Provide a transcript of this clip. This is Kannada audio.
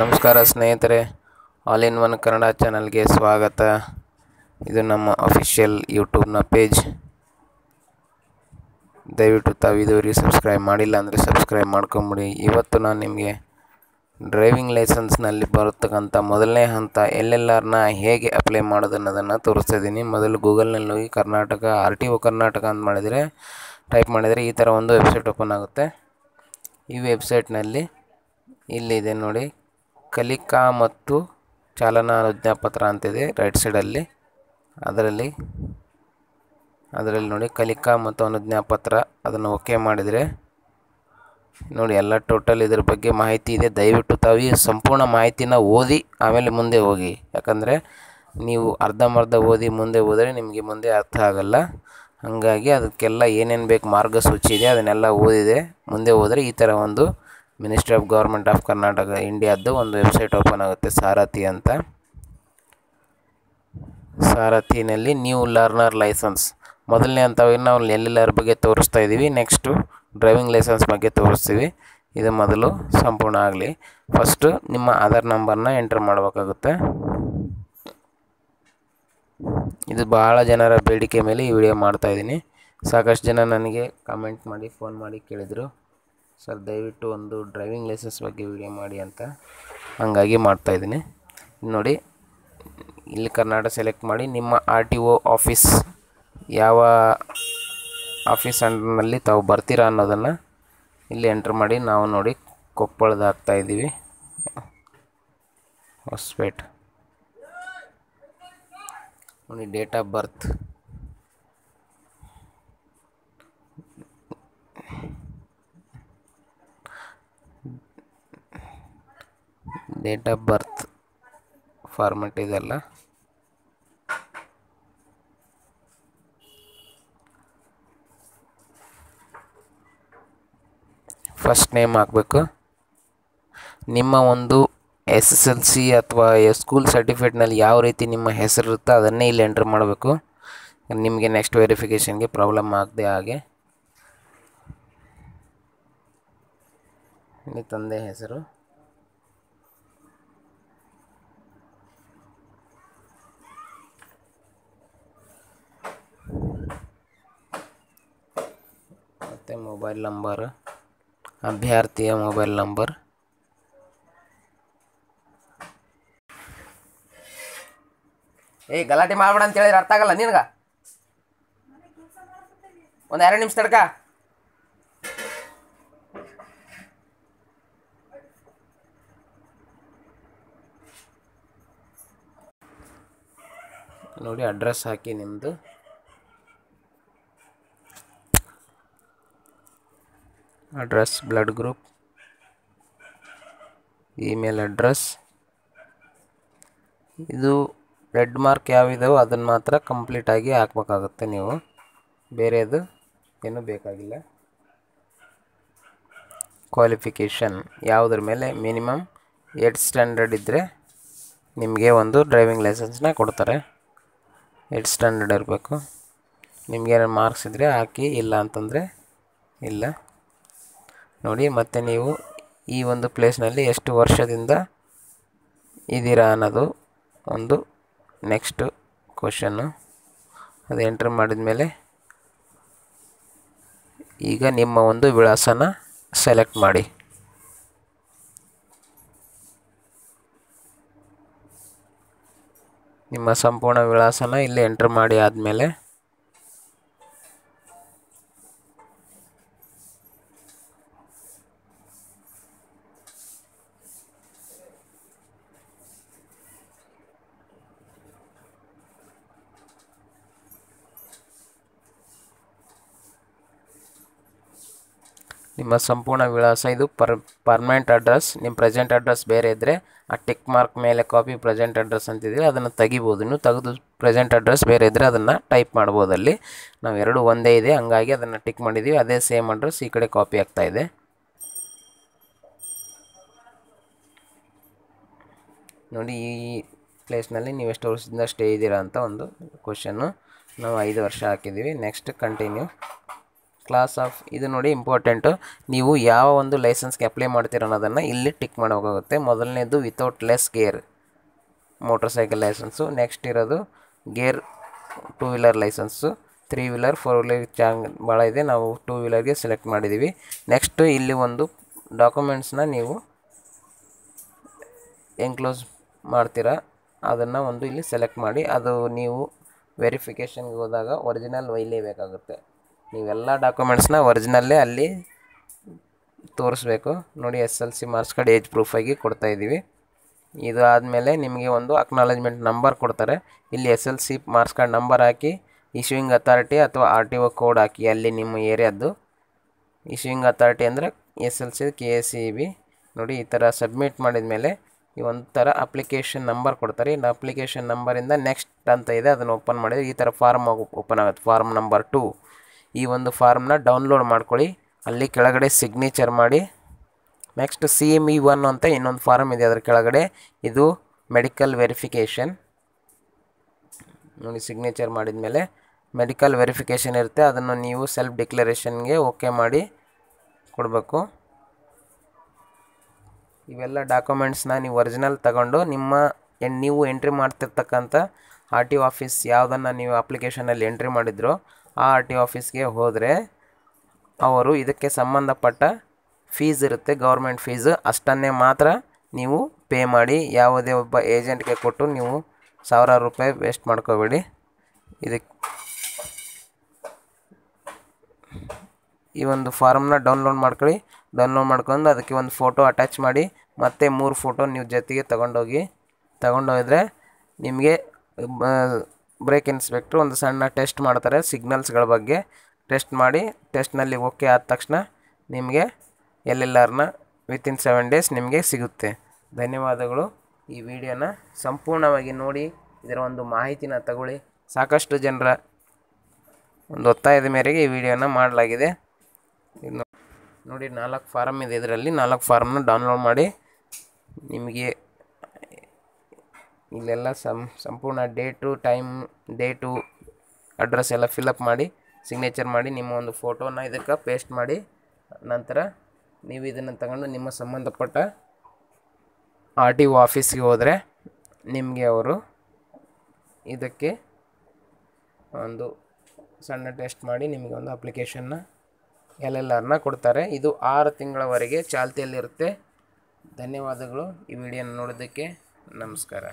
ನಮಸ್ಕಾರ ಸ್ನೇಹಿತರೆ ಆಲ್ ಇನ್ ಒನ್ ಕನ್ನಡ ಚಾನಲ್ಗೆ ಸ್ವಾಗತ. ಇದು ನಮ್ಮ ಅಫಿಷಿಯಲ್ ಯೂಟ್ಯೂಬ್ನ ಪೇಜ್ ದಯವಿಟ್ಟು ತಾವು ಇದುವರೆಗೆ ಸಬ್ಸ್ಕ್ರೈಬ್ ಮಾಡಿಲ್ಲ ಅಂದರೆ ಸಬ್ಸ್ಕ್ರೈಬ್ ಮಾಡ್ಕೊಂಬಿಡಿ. ಇವತ್ತು ನಾನು ನಿಮಗೆ ಡ್ರೈವಿಂಗ್ ಲೈಸೆನ್ಸ್ನಲ್ಲಿ ಬರತಕ್ಕಂಥ ಮೊದಲನೇ ಹಂತ ಎಲ್ ಎಲ್ ಹೇಗೆ ಅಪ್ಲೈ ಮಾಡೋದು ಅನ್ನೋದನ್ನು ತೋರಿಸ್ತಾ ಇದ್ದೀನಿ ಮೊದಲು ಗೂಗಲ್ನಲ್ಲಿ ಹೋಗಿ Karnataka R T O Karnataka ಅಂತ ಮಾಡಿದರೆ ಟೈಪ್ ಮಾಡಿದರೆ ಈ ಥರ ಒಂದು ವೆಬ್ಸೈಟ್ ಓಪನ್ ಆಗುತ್ತೆ. ಈ ವೆಬ್ಸೈಟ್ನಲ್ಲಿ ಇಲ್ಲಿದೆ ನೋಡಿ. ಕಲಿಕಾ ಮತ್ತು ಚಾಲನಾ ಅನುಜ್ಞಾಪತ್ರ ಅಂತಿದೆ ರೈಟ್ ಸೈಡಲ್ಲಿ ಅದರಲ್ಲಿ ಅದರಲ್ಲಿ ನೋಡಿ, ಕಲಿಕಾ ಮತ್ತು ಅನುಜ್ಞಾಪತ್ರ ಅದನ್ನು ಓಕೆ ಮಾಡಿದರೆ. ನೋಡಿ, ಎಲ್ಲ ಟೋಟಲ್ ಇದ್ರ ಬಗ್ಗೆ ಮಾಹಿತಿ ಇದೆ. ದಯವಿಟ್ಟು ತಾವು ಸಂಪೂರ್ಣ ಮಾಹಿತಿನ ಓದಿ, ಆಮೇಲೆ ಮುಂದೆ ಹೋಗಿ. ಯಾಕಂದರೆ ನೀವು ಅರ್ಧಂಬರ್ಧ ಓದಿ ಮುಂದೆ ಹೋದರೆ ನಿಮಗೆ ಮುಂದೆ ಅರ್ಥ ಆಗಲ್ಲ. ಹಾಗಾಗಿ ಅದಕ್ಕೆಲ್ಲ ಏನೇನು ಬೇಕು ಮಾರ್ಗಸೂಚಿ ಇದೆ, ಅದನ್ನೆಲ್ಲ ಓದಿದೆ ಮುಂದೆ ಹೋದರೆ ಈ ಥರ ಒಂದು ministry of government of Karnataka ಇಂಡಿಯಾದ್ದು ಒಂದು ವೆಬ್ಸೈಟ್ ಓಪನ್ ಆಗುತ್ತೆ ಸಾರಥಿ ಅಂತ. ಸಾರಥಿನಲ್ಲಿ ನ್ಯೂ ಲರ್ನರ್ ಲೈಸೆನ್ಸ್ ಮೊದಲನೇ ಹಂತವಾಗಿ ನಾವು ಎಲ್ ಆರ್ ಬಗ್ಗೆ ತೋರಿಸ್ತಾ ಇದ್ದೀವಿ ನೆಕ್ಸ್ಟು ಡ್ರೈವಿಂಗ್ ಲೈಸೆನ್ಸ್ ಬಗ್ಗೆ ತೋರಿಸ್ತೀವಿ. ಇದು ಮೊದಲು ಸಂಪೂರ್ಣ ಆಗಲಿ. ಫಸ್ಟು ನಿಮ್ಮ ಆಧಾರ್ ನಂಬರ್ನ ಎಂಟ್ರ್ ಮಾಡಬೇಕಾಗುತ್ತೆ. ಇದು ಭಾಳ ಜನರ ಬೇಡಿಕೆ ಮೇಲೆ ಈ ವಿಡಿಯೋ ಮಾಡ್ತಾಯಿದ್ದೀನಿ ಸಾಕಷ್ಟು ಜನ ನನಗೆ ಕಮೆಂಟ್ ಮಾಡಿ ಫೋನ್ ಮಾಡಿ ಕೇಳಿದರು. ಸರ್, ದಯವಿಟ್ಟು ಒಂದು ಡ್ರೈವಿಂಗ್ ಲೈಸೆನ್ಸ್ ಬಗ್ಗೆ ವಿಡಿಯೋ ಮಾಡಿ ಅಂತ ಹಾಗಾಗಿ ಮಾಡ್ತಾಯಿದ್ದೀನಿ ನೋಡಿ, ಇಲ್ಲಿ ಕರ್ನಾಟಕ ಸೆಲೆಕ್ಟ್ ಮಾಡಿ, ನಿಮ್ಮ ಆರ್ ಟಿ ಒ ಆಫೀಸ್ ಯಾವ ಆಫೀಸ್ ಅಂಡರ್ನಲ್ಲಿ ತಾವು ಬರ್ತೀರಾ ಅನ್ನೋದನ್ನು ಇಲ್ಲಿ ಎಂಟ್ರ್ ಮಾಡಿ, ನಾವು ನೋಡಿ ಕೊಪ್ಪಳದ ಹಾಕ್ತಾಯಿದ್ದೀವಿ ಹೊಸಪೇಟ್. ನೋಡಿ date of birth date of birth format ಇದೆಲ್ಲ. ಫಸ್ಟ್ ನೇಮ್ ಹಾಕಬೇಕು. ನಿಮ್ಮ ಒಂದು ಎಸ್ ಎಸ್ ಎಲ್ ಸಿ ಅಥವಾ ಸ್ಕೂಲ್ ಸರ್ಟಿಫಿಕೇಟ್ನಲ್ಲಿ ಯಾವ ರೀತಿ ನಿಮ್ಮ ಹೆಸರು ಇರುತ್ತೋ ಅದನ್ನೇ ಇಲ್ಲಿ ಎಂಟ್ರ್ ಮಾಡಬೇಕು. ನಿಮಗೆ ನೆಕ್ಸ್ಟ್ ವೆರಿಫಿಕೇಷನ್ಗೆ ಪ್ರಾಬ್ಲಮ್ ಆಗದೆ ಹಾಗೆ. ಇಲ್ಲಿ ತಂದೆ ಹೆಸರು. ಮತ್ತು ಮೊಬೈಲ್ ನಂಬರ್ ಅಭ್ಯರ್ಥಿಯ ಮೊಬೈಲ್ ನಂಬರ್ ಏಯ್, ಗಲಾಟೆ ಮಾಡ್ಬೇಡ ಅಂತ ಹೇಳಿದ್ರೆ ಅರ್ಥ ಆಗಲ್ಲ ನಿನಗ? ಒಂದು ಎರಡು ನಿಮಿಷ ತಡ್ಕ. ನೋಡಿ ಅಡ್ರೆಸ್ ಹಾಕಿ ನಿಮ್ಮದು address, blood group, email address. ಇದು ರೆಡ್ ಮಾರ್ಕ್ ಯಾವಿದಾವೋ ಅದನ್ನು ಮಾತ್ರ ಕಂಪ್ಲೀಟಾಗಿ ಹಾಕ್ಬೇಕಾಗುತ್ತೆ ನೀವು. ಬೇರೆದು ಏನೂ ಬೇಕಾಗಿಲ್ಲ. ಕ್ವಾಲಿಫಿಕೇಷನ್ ಯಾವುದ್ರ ಮೇಲೆ? ಮಿನಿಮಮ್ ಏಟ್ ಸ್ಟ್ಯಾಂಡರ್ಡ್ ಇದ್ದರೆ ನಿಮಗೆ ಒಂದು ಡ್ರೈವಿಂಗ್ ಲೈಸೆನ್ಸ್ನ ಕೊಡ್ತಾರೆ. ಏಟ್ ಸ್ಟ್ಯಾಂಡರ್ಡ್ ಇರಬೇಕು. ನಿಮ್ಗೇನಾರು ಮಾರ್ಕ್ಸ್ ಇದ್ದರೆ ಹಾಕಿ, ಇಲ್ಲ ಅಂತಂದರೆ ಇಲ್ಲ. ನೋಡಿ, ಮತ್ತೆ ನೀವು ಈ ಒಂದು ಪ್ಲೇಸ್ನಲ್ಲಿ ಎಷ್ಟು ವರ್ಷದಿಂದ ಇದ್ದೀರಾ ಅನ್ನೋದು ಒಂದು ನೆಕ್ಸ್ಟು ಕ್ವಶನ್ನು ಅದು ಎಂಟ್ರ್ ಮಾಡಿದ ಮೇಲೆ ಈಗ ನಿಮ್ಮ ಒಂದು ವಿಳಾಸನ ಸೆಲೆಕ್ಟ್ ಮಾಡಿ. ನಿಮ್ಮ ಸಂಪೂರ್ಣ ವಿಳಾಸನ ಇಲ್ಲಿ ಎಂಟ್ರ್ ಮಾಡಿ ಆದಮೇಲೆ ನಿಮ್ಮ ಸಂಪೂರ್ಣ ವಿಳಾಸ, ಇದು ಪರ್ ಪರ್ಮನೆಂಟ್ ಅಡ್ರೆಸ್ ನಿಮ್ಮ ಪ್ರೆಸೆಂಟ್ ಅಡ್ರೆಸ್ ಬೇರೆ ಇದ್ದರೆ ಆ ಟಿಕ್ ಮಾರ್ಕ್ ಮೇಲೆ ಕಾಪಿ ಪ್ರೆಸೆಂಟ್ ಅಡ್ರೆಸ್ ಅಂತಿದ್ದೀವಿ, ಅದನ್ನು ತೆಗಿಬೋದು. ಇನ್ನು ತೆಗೆದು ಪ್ರೆಸೆಂಟ್ ಅಡ್ರೆಸ್ ಬೇರೆ ಇದ್ದರೆ ಅದನ್ನು ಟೈಪ್ ಮಾಡ್ಬೋದು ಅಲ್ಲಿ. ನಾವು ಎರಡು ಒಂದೇ ಇದೆ, ಹಂಗಾಗಿ ಅದನ್ನು ಟಿಕ್ ಮಾಡಿದ್ದೀವಿ, ಅದೇ ಸೇಮ್ ಅಡ್ರೆಸ್ ಈ ಕಡೆ ಕಾಪಿ ಆಗ್ತಾ ಇದೆ. ನೋಡಿ, ಈ ಪ್ಲೇಸ್ನಲ್ಲಿ ನೀವು ಎಷ್ಟು ವರ್ಷದಿಂದ ಸ್ಟೇ ಇದ್ದೀರಾ ಅಂತ ಒಂದು ಕ್ವಶನ್ನು ನಾವು ಐದು ವರ್ಷ ಹಾಕಿದ್ದೀವಿ. ನೆಕ್ಸ್ಟ್ ಕಂಟಿನ್ಯೂ ಕ್ಲಾಸ್ ಆಫ್ ಇದು ನೋಡಿ ಇಂಪಾರ್ಟೆಂಟು ನೀವು ಯಾವ ಒಂದು ಲೈಸೆನ್ಸ್ಗೆ ಅಪ್ಲೈ ಮಾಡ್ತೀರ ಅನ್ನೋದನ್ನು ಇಲ್ಲಿ ಟಿಕ್ ಮಾಡೋಕ್ಕಾಗುತ್ತೆ ಮೊದಲನೇದು without less gear motorcycle license next ಇರೋದು gear two wheeler license three wheeler four wheeler ಚಾಂಗ್ ಭಾಳ ಇದೆ. ನಾವು ಟೂ ವೀಲರ್ಗೆ ಸೆಲೆಕ್ಟ್ ಮಾಡಿದ್ದೀವಿ ನೆಕ್ಸ್ಟು ಇಲ್ಲಿ ಒಂದು ಡಾಕ್ಯುಮೆಂಟ್ಸ್ನ ನೀವು ಎನ್ಕ್ಲೋಸ್ ಮಾಡ್ತೀರಾ, ಅದನ್ನು ಒಂದು ಇಲ್ಲಿ ಸೆಲೆಕ್ಟ್ ಮಾಡಿ. ಅದು ನೀವು ವೆರಿಫಿಕೇಷನ್ಗೆ ಹೋದಾಗ ಒರಿಜಿನಲ್ ಒಯ್ಲೇಬೇಕಾಗುತ್ತೆ ನೀವೆಲ್ಲ ಡಾಕ್ಯುಮೆಂಟ್ಸ್ನ ಒರಿಜಿನಲ್ಲೇ ಅಲ್ಲಿ ತೋರಿಸ್ಬೇಕು. ನೋಡಿ S L C marks card age ಪ್ರೂಫಾಗಿ ಕೊಡ್ತಾಯಿದ್ದೀವಿ ಇದು ಆದಮೇಲೆ ನಿಮಗೆ ಒಂದು ಅಕ್ನಾಲಜ್ಮೆಂಟ್ ನಂಬರ್ ಕೊಡ್ತಾರೆ. ಇಲ್ಲಿ S L C marks card number ಹಾಕಿ ಇಶ್ಯೂಯಿಂಗ್ ಅಥಾರಿಟಿ ಅಥವಾ ಆರ್ ಟಿ ಒ ಕೋಡ್ ಹಾಕಿ, ಅಲ್ಲಿ ನಿಮ್ಮ ಏರಿಯಾದ್ದು. ಇಶ್ಯೂಯಿಂಗ್ ಅಥಾರಿಟಿ ಅಂದರೆ S L C K S C B ನೋಡಿ, ಈ ಥರ ಸಬ್ಮಿಟ್ ಮಾಡಿದ ಮೇಲೆ ಈ ಒಂಥರ ಅಪ್ಲಿಕೇಶನ್ ನಂಬರ್ ಕೊಡ್ತಾರೆ. ಇನ್ನು ಅಪ್ಲಿಕೇಶನ್ ನಂಬರಿಂದ ನೆಕ್ಸ್ಟ್ ಅಂತ ಇದೆ. ಅದನ್ನು ಓಪನ್ ಮಾಡಿದರೆ ಈ ಥರ ಫಾರ್ಮ್ ಓಪನ್ ಆಗುತ್ತೆ. ಫಾರ್ಮ್ ನಂಬರ್ ಟು ಈ ಒಂದು ಫಾರ್ಮ್ನ ಡೌನ್ಲೋಡ್ ಮಾಡ್ಕೊಳ್ಳಿ. ಅಲ್ಲಿ ಕೆಳಗಡೆ ಸಿಗ್ನೇಚರ್ ಮಾಡಿ. Next C M E one ಅಂತ ಇನ್ನೊಂದು ಫಾರಮ್ ಇದೆ ಅದರ ಕೆಳಗಡೆ. ಇದು ಮೆಡಿಕಲ್ ವೆರಿಫಿಕೇಷನ್ ನೋಡಿ ಸಿಗ್ನೇಚರ್ ಮಾಡಿದ ಮೇಲೆ ಮೆಡಿಕಲ್ ವೆರಿಫಿಕೇಷನ್ ಇರುತ್ತೆ. ಅದನ್ನು ನೀವು ಸೆಲ್ಫ್ ಡಿಕ್ಲರೇಷನ್ಗೆ ಓಕೆ ಮಾಡಿ ಕೊಡಬೇಕು. ಇವೆಲ್ಲ ಡಾಕ್ಯುಮೆಂಟ್ಸ್ನ ನೀವು ಒರಿಜಿನಲ್ ತಗೊಂಡು ನಿಮ್ಮ ನೀವು ಎಂಟ್ರಿ ಮಾಡ್ತಿರ್ತಕ್ಕಂಥ ಆರ್ ಟಿ ಆಫೀಸ್ ಯಾವುದನ್ನು ನೀವು ಅಪ್ಲಿಕೇಶನಲ್ಲಿ ಎಂಟ್ರಿ ಮಾಡಿದ್ರೋ ಆ ಆರ್ ಟಿ ಆಫೀಸ್ಗೆ ಹೋದರೆ ಅವರು ಇದಕ್ಕೆ ಸಂಬಂಧಪಟ್ಟ ಫೀಸ್ ಇರುತ್ತೆ, ಗೌರ್ಮೆಂಟ್ ಫೀಸ್. ಅಷ್ಟನ್ನೇ ಮಾತ್ರ ನೀವು ಪೇ ಮಾಡಿ, ಯಾವುದೇ ಒಬ್ಬ ಏಜೆಂಟ್ಗೆ ಕೊಟ್ಟು ನೀವು ಸಾವಿರಾರು ರೂಪಾಯಿ ವೇಸ್ಟ್ ಮಾಡ್ಕೋಬೇಡಿ. ಇದಕ್ಕೆ ಈ ಒಂದು ಫಾರ್ಮ್ನ ಡೌನ್ಲೋಡ್ ಮಾಡ್ಕೊಳ್ಳಿ. ಡೌನ್ಲೋಡ್ ಮಾಡ್ಕೊಂಡು ಅದಕ್ಕೆ ಒಂದು ಫೋಟೋ ಅಟ್ಯಾಚ್ ಮಾಡಿ, ಮತ್ತೆ ಮೂರು ಫೋಟೋ ನೀವು ಜೊತೆಗೆ ತಗೊಂಡೋಗಿ, ತಗೊಂಡೋಗಿದ್ರೆ ನಿಮಗೆ ಬ್ರೇಕ್ ಇನ್ಸ್ಪೆಕ್ಟ್ರು ಒಂದು ಸಣ್ಣ ಟೆಸ್ಟ್ ಮಾಡ್ತಾರೆ ಸಿಗ್ನಲ್ಸ್ಗಳ ಬಗ್ಗೆ. ಟೆಸ್ಟ್ ಮಾಡಿ, ಟೆಸ್ಟ್ನಲ್ಲಿ ಓಕೆ ಆದ ತಕ್ಷಣ ನಿಮಗೆ ಎಲ್ ಎಲ್ ಆರ್ನ ವಿತಿನ್ ಸೆವೆನ್ ಡೇಸ್ ನಿಮಗೆ ಸಿಗುತ್ತೆ. ಧನ್ಯವಾದಗಳು. ಈ ವಿಡಿಯೋನ ಸಂಪೂರ್ಣವಾಗಿ ನೋಡಿ, ಇದರ ಒಂದು ಮಾಹಿತಿನ ತಗೊಳ್ಳಿ. ಸಾಕಷ್ಟು ಜನರ ಒಂದು ಒತ್ತಾಯದ ಮೇರೆಗೆ ಈ ವಿಡಿಯೋನ ಮಾಡಲಾಗಿದೆ. ನೋಡಿ, ನಾಲ್ಕು ಫಾರಮ್ ಇದೆ. ಇದರಲ್ಲಿ ನಾಲ್ಕು ಫಾರಮ್ನ ಡೌನ್ಲೋಡ್ ಮಾಡಿ ನಿಮಗೆ ಇಲ್ಲೆಲ್ಲ ಸಂ, ಸಂಪೂರ್ಣ ಡೇಟು, ಟೈಮ್, ಡೇಟು, ಅಡ್ರೆಸ್ ಎಲ್ಲ ಫಿಲಪ್ ಮಾಡಿ ಸಿಗ್ನೇಚರ್ ಮಾಡಿ, ನಿಮ್ಮ ಒಂದು ಫೋಟೋನ ಇದಕ್ಕೆ ಪೇಸ್ಟ್ ಮಾಡಿ, ನಂತರ ನೀವು ಇದನ್ನು ತಗೊಂಡು ನಿಮ್ಮ ಸಂಬಂಧಪಟ್ಟ ಆರ್ ಟಿ ಒ ಆಫೀಸ್ಗೆ ಹೋದರೆ ನಿಮಗೆ ಅವರು ಇದಕ್ಕೆ ಒಂದು ಸಣ್ಣ ಟೆಸ್ಟ್ ಮಾಡಿ ನಿಮಗೆ ಒಂದು ಅಪ್ಲಿಕೇಶನ್ನ ಎಲ್ ಎಲ್ ಆರ್ನ ಕೊಡ್ತಾರೆ. ಇದು ಆರು ತಿಂಗಳವರೆಗೆ ಚಾಲ್ತಿಯಲ್ಲಿರುತ್ತೆ. ಧನ್ಯವಾದಗಳು. ಈ ವಿಡಿಯೋನ ನೋಡೋದಕ್ಕೆ ನಮಸ್ಕಾರ.